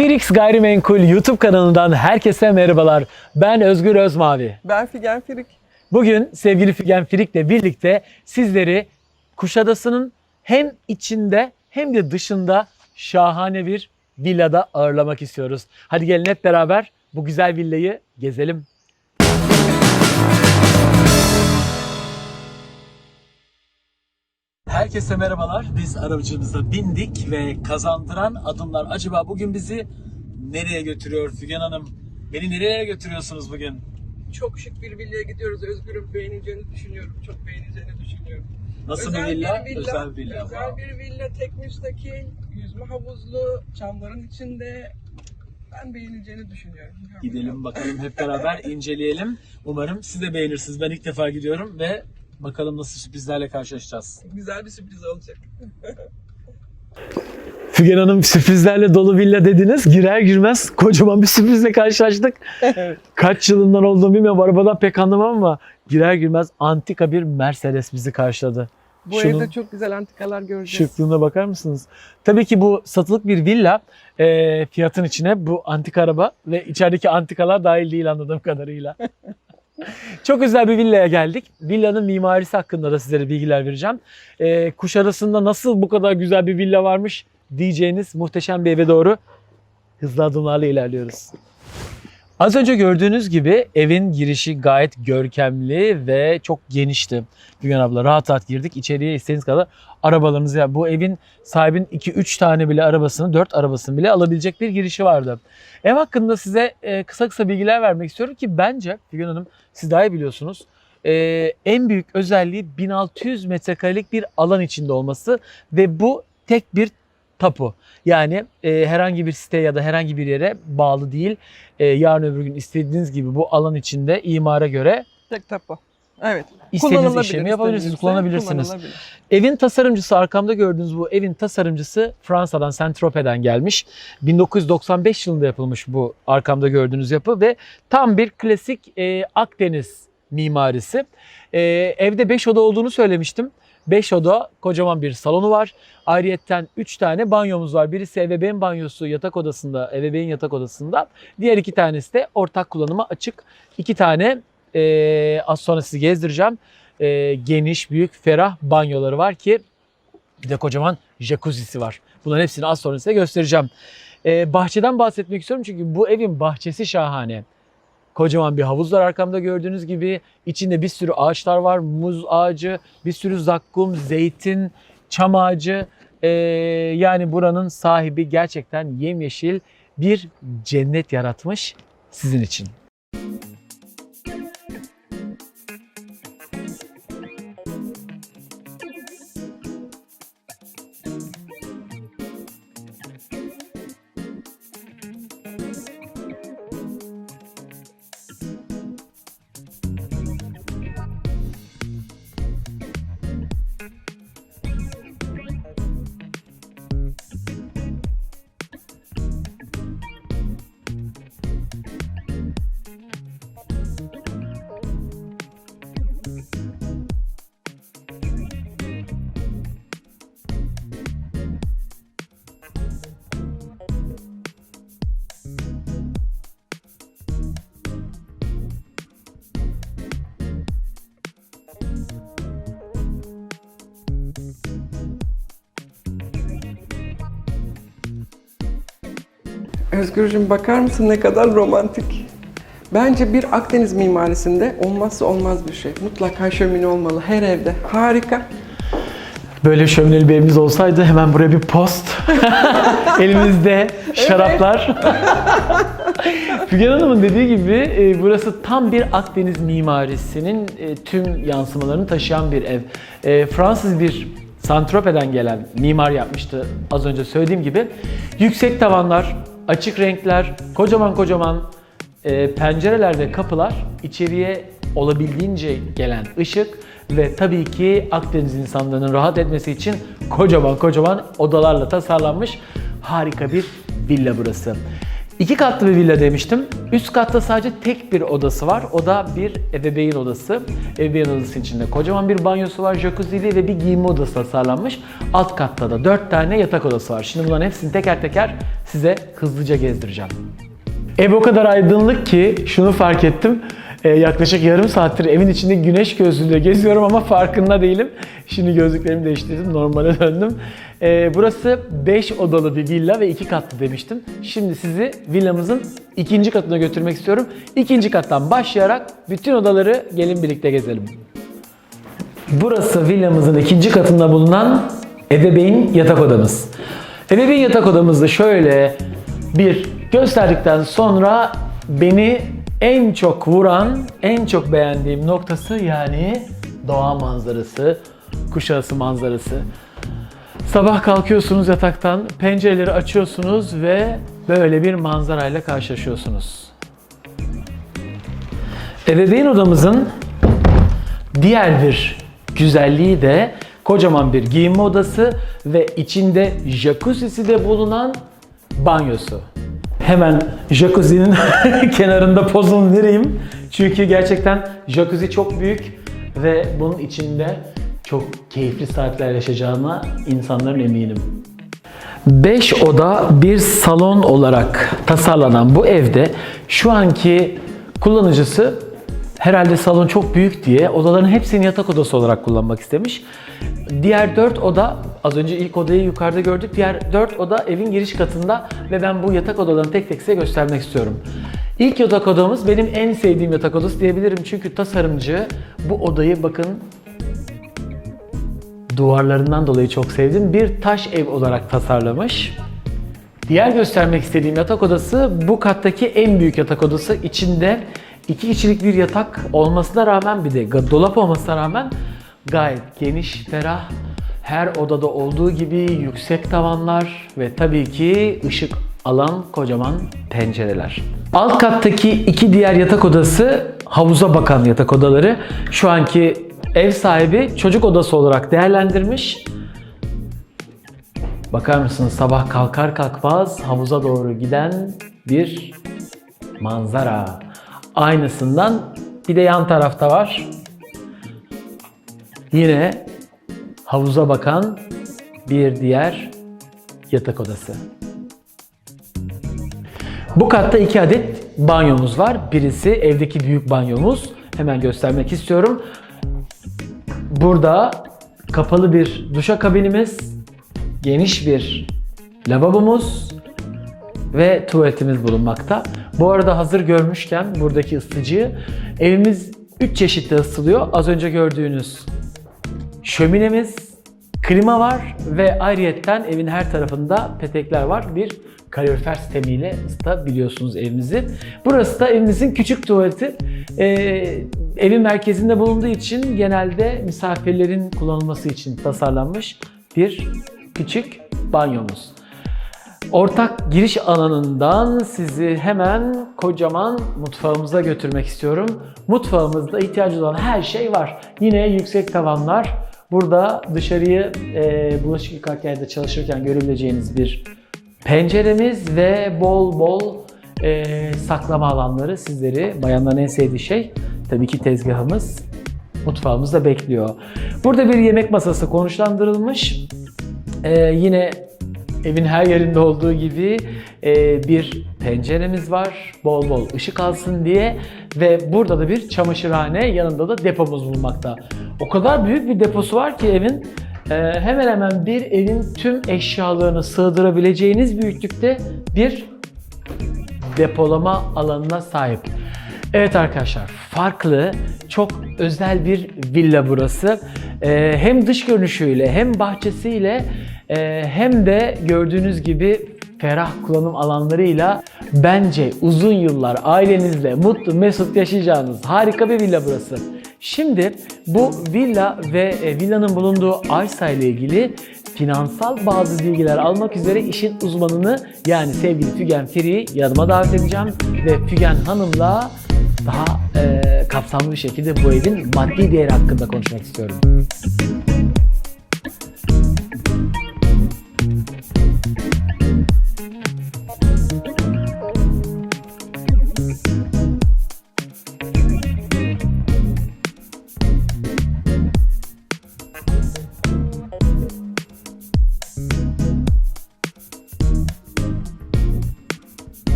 Firix Gayrimenkul YouTube kanalından herkese merhabalar. Ben Özgür Özmavi. Ben Figen Firik. Bugün sevgili Figen Firik'le birlikte sizleri Kuşadası'nın hem içinde hem de dışında şahane bir villada ağırlamak istiyoruz. Hadi gelin hep beraber bu güzel villayı gezelim. Herkese merhabalar. Biz arabacımıza bindik ve kazandıran adımlar. Acaba bugün bizi nereye götürüyor Figen Hanım? Beni nereye götürüyorsunuz bugün? Çok şık bir villaya gidiyoruz. Özgür'ün beğeneceğini düşünüyorum. Çok beğeneceğini düşünüyorum. Nasıl Özel bir villa? bir villa. Özel bir villa. Özel bir villa. Tek müstakil. Yüzme havuzlu. Çamların içinde. Ben beğeneceğini düşünüyorum. Gidelim bakalım hep beraber inceleyelim. Umarım siz de beğenirsiniz. Ben ilk defa gidiyorum ve bakalım nasıl sürprizlerle karşılaşacağız. Güzel bir sürpriz olacak. Figen Hanım sürprizlerle dolu villa dediniz. Girer girmez kocaman bir sürprizle karşılaştık. Kaç yılından olduğunu bilmiyorum. Arabadan pek anlamam ama girer girmez antika bir Mercedes bizi karşıladı. Bu Şunun evde çok güzel antikalar göreceğiz. Şıklığına bakar mısınız? Tabii ki bu satılık bir villa. E, fiyatın içine bu antika araba ve içerideki antikalar dahil değil anladığım kadarıyla. Çok özel bir villaya geldik. Villanın mimarisi hakkında da sizlere bilgiler vereceğim. E, Kuşadası'nda nasıl bu kadar güzel bir villa varmış diyeceğiniz muhteşem bir eve doğru hızlı adımlarla ilerliyoruz. Az önce gördüğünüz gibi evin girişi gayet görkemli ve çok genişti. Güven abla rahat rahat girdik. İçeriye istediğiniz kadar arabalarınızı ya bu evin sahibinin 2-3 tane bile arabasını 4 arabasını bile alabilecek bir girişi vardı. Ev hakkında size e, kısa kısa bilgiler vermek istiyorum ki bence Figen Hanım siz daha iyi biliyorsunuz. E, en büyük özelliği 1600 metrekarelik bir alan içinde olması ve bu tek bir tapu. Yani e, herhangi bir site ya da herhangi bir yere bağlı değil. E, yarın öbür gün istediğiniz gibi bu alan içinde imara göre Tek tapu. Evet. istediğiniz işlemi yapabilirsiniz, kullanabilirsiniz. kullanılabilir. Evin tasarımcısı arkamda gördüğünüz bu evin tasarımcısı Fransa'dan Saint-Tropez'den gelmiş. 1995 yılında yapılmış bu arkamda gördüğünüz yapı ve tam bir klasik e, Akdeniz mimarisi. E, evde 5 oda olduğunu söylemiştim. 5 oda kocaman bir salonu var. Ayrıyetten 3 tane banyomuz var. Birisi ebeveyn banyosu yatak odasında, ebeveyn yatak odasında. Diğer iki tanesi de ortak kullanıma açık. İki tane e, az sonra sizi gezdireceğim e, geniş, büyük, ferah banyoları var ki bir de kocaman jacuzzi'si var. Bunların hepsini az sonra size göstereceğim. E, bahçeden bahsetmek istiyorum çünkü bu evin bahçesi şahane. Kocaman bir havuz var arkamda gördüğünüz gibi. İçinde bir sürü ağaçlar var. Muz ağacı, bir sürü zakkum, zeytin, çam ağacı. E, yani buranın sahibi gerçekten yemyeşil bir cennet yaratmış sizin için. Özgürcüğüm bakar mısın ne kadar romantik. Bence bir Akdeniz mimarisinde olmazsa olmaz bir şey. Mutlaka şömine olmalı her evde. Harika. Böyle şömineli bir evimiz olsaydı hemen buraya bir post. Elimizde şaraplar. Figen Hanım'ın dediği gibi e, burası tam bir Akdeniz mimarisinin e, tüm yansımalarını taşıyan bir ev. E, Fransız bir Saint-Tropez'den gelen mimar yapmıştı az önce söylediğim gibi. Yüksek tavanlar, açık renkler, kocaman kocaman e, pencereler kapılar içeriye olabildiğince gelen ışık ve tabii ki Akdeniz insanlarının rahat etmesi için kocaman kocaman odalarla tasarlanmış harika bir villa burası. İki katlı bir villa demiştim. Üst katta sadece tek bir odası var. O da bir ebeveyn odası. Ebeveyn odası içinde kocaman bir banyosu var, jacuzzi'li ve bir giyinme odası tasarlanmış. Alt katta da dört tane yatak odası var. Şimdi bunların hepsini teker teker size hızlıca gezdireceğim. Ev o kadar aydınlık ki şunu fark ettim. Ee, yaklaşık yarım saattir evin içinde güneş gözlüğüyle geziyorum ama farkında değilim. Şimdi gözlüklerimi değiştirdim, normale döndüm. Ee, burası 5 odalı bir villa ve 2 katlı demiştim. Şimdi sizi villamızın ikinci katına götürmek istiyorum. İkinci kattan başlayarak bütün odaları gelin birlikte gezelim. Burası villamızın ikinci katında bulunan ebeveyn yatak odamız. Ebeveyn yatak odamızda şöyle bir gösterdikten sonra beni en çok vuran, en çok beğendiğim noktası yani doğa manzarası, kuşadası manzarası. Sabah kalkıyorsunuz yataktan, pencereleri açıyorsunuz ve böyle bir manzarayla karşılaşıyorsunuz. Ebeveyn odamızın Diğer bir güzelliği de kocaman bir giyinme odası ve içinde jacuzzi'si de bulunan banyosu. Hemen jacuzzi'nin kenarında pozumu vereyim. Çünkü gerçekten jacuzzi çok büyük ve bunun içinde çok keyifli saatler yaşayacağına insanların eminim. 5 oda bir salon olarak tasarlanan bu evde şu anki kullanıcısı herhalde salon çok büyük diye odaların hepsini yatak odası olarak kullanmak istemiş. Diğer 4 oda, az önce ilk odayı yukarıda gördük. Diğer 4 oda evin giriş katında ve ben bu yatak odalarını tek tek size göstermek istiyorum. İlk yatak odamız benim en sevdiğim yatak odası diyebilirim. Çünkü tasarımcı bu odayı bakın duvarlarından dolayı çok sevdim. Bir taş ev olarak tasarlamış. Diğer göstermek istediğim yatak odası bu kattaki en büyük yatak odası. İçinde iki kişilik bir yatak olmasına rağmen bir de dolap olmasına rağmen gayet geniş, ferah. Her odada olduğu gibi yüksek tavanlar ve tabii ki ışık alan kocaman pencereler. Alt kattaki iki diğer yatak odası havuza bakan yatak odaları. Şu anki ev sahibi çocuk odası olarak değerlendirmiş. Bakar mısınız sabah kalkar kalkmaz havuza doğru giden bir manzara. Aynısından bir de yan tarafta var. Yine havuza bakan bir diğer yatak odası. Bu katta iki adet banyomuz var. Birisi evdeki büyük banyomuz. Hemen göstermek istiyorum. Burada kapalı bir duşakabinimiz, geniş bir lavabomuz ve tuvaletimiz bulunmakta. Bu arada hazır görmüşken buradaki ısıtıcıyı evimiz 3 çeşitte ısıtılıyor. Az önce gördüğünüz şöminemiz, klima var ve ayrıyetten evin her tarafında petekler var. Bir kalorifer sistemiyle ısıtabiliyorsunuz evimizi. Burası da evimizin küçük tuvaleti. Ee, evin merkezinde bulunduğu için genelde misafirlerin kullanılması için tasarlanmış bir küçük banyomuz. Ortak giriş alanından sizi hemen kocaman mutfağımıza götürmek istiyorum. Mutfağımızda ihtiyacı olan her şey var. Yine yüksek tavanlar. Burada dışarıyı e, bulaşık yıkarken ya çalışırken görebileceğiniz bir penceremiz ve bol bol e, saklama alanları sizleri bayanların en sevdiği şey tabii ki tezgahımız mutfağımızda bekliyor. Burada bir yemek masası konuşlandırılmış. Ee, yine evin her yerinde olduğu gibi e, bir penceremiz var. Bol bol ışık alsın diye ve burada da bir çamaşırhane yanında da depomuz bulunmakta. O kadar büyük bir deposu var ki evin e, hemen hemen bir evin tüm eşyalarını sığdırabileceğiniz büyüklükte bir depolama alanına sahip. Evet arkadaşlar farklı, çok özel bir villa burası. Ee, hem dış görünüşüyle hem bahçesiyle e, hem de gördüğünüz gibi ferah kullanım alanlarıyla bence uzun yıllar ailenizle mutlu mesut yaşayacağınız harika bir villa burası. Şimdi bu villa ve e, villanın bulunduğu arsa ile ilgili finansal bazı bilgiler almak üzere işin uzmanını yani sevgili Fügen Firi'yi yanıma davet edeceğim ve Fügen Hanım'la daha e, kapsamlı bir şekilde bu evin maddi değeri hakkında konuşmak istiyorum.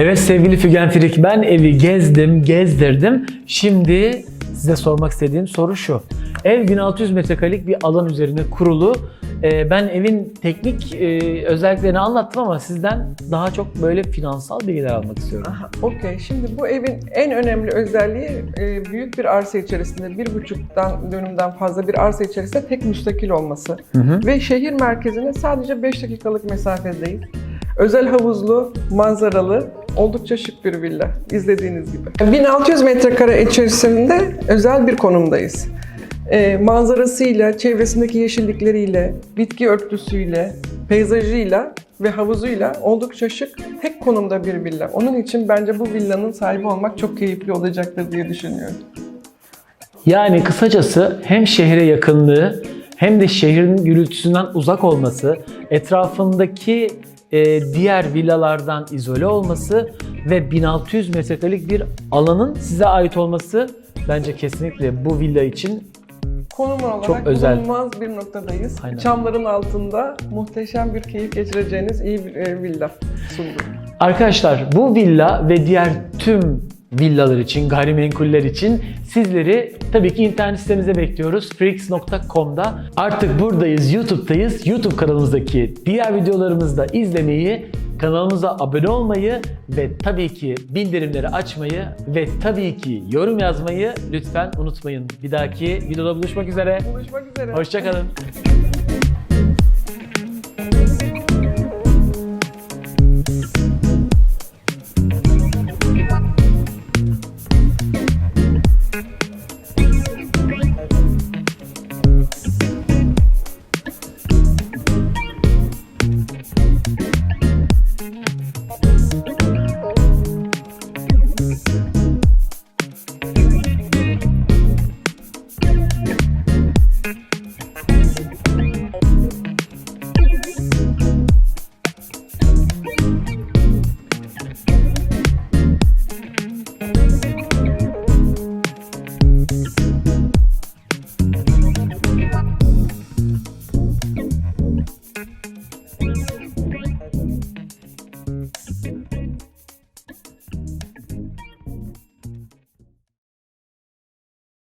Evet sevgili Fügen Firik ben evi gezdim, gezdirdim. Şimdi size sormak istediğim soru şu. Ev 1600 metrekarelik bir alan üzerine kurulu. Ee, ben evin teknik e, özelliklerini anlattım ama sizden daha çok böyle finansal bilgiler almak istiyorum. Aha, Okey. Şimdi bu evin en önemli özelliği e, büyük bir arsa içerisinde bir buçuktan dönümden fazla bir arsa içerisinde tek müstakil olması hı. ve şehir merkezine sadece 5 dakikalık mesafedeyiz. Özel havuzlu, manzaralı, oldukça şık bir villa izlediğiniz gibi. 1600 metrekare içerisinde özel bir konumdayız. E, manzarasıyla, çevresindeki yeşillikleriyle, bitki örtüsüyle, peyzajıyla ve havuzuyla oldukça şık, tek konumda bir villa. Onun için bence bu villanın sahibi olmak çok keyifli olacaktır diye düşünüyorum. Yani kısacası hem şehre yakınlığı hem de şehrin gürültüsünden uzak olması, etrafındaki e, diğer villalardan izole olması ve 1600 metrekarelik bir alanın size ait olması bence kesinlikle bu villa için Konum olarak Çok özel. bulunmaz bir noktadayız. Aynen. Çamların altında muhteşem bir keyif geçireceğiniz iyi bir e, villa sunduk. Arkadaşlar bu villa ve diğer tüm villalar için, gayrimenkuller için sizleri tabii ki internet sitemize bekliyoruz. Freaks.com'da. Artık buradayız, YouTube'dayız. YouTube kanalımızdaki diğer videolarımızı da izlemeyi, kanalımıza abone olmayı ve tabii ki bildirimleri açmayı ve tabii ki yorum yazmayı lütfen unutmayın. Bir dahaki videoda buluşmak üzere. Buluşmak üzere. Hoşçakalın.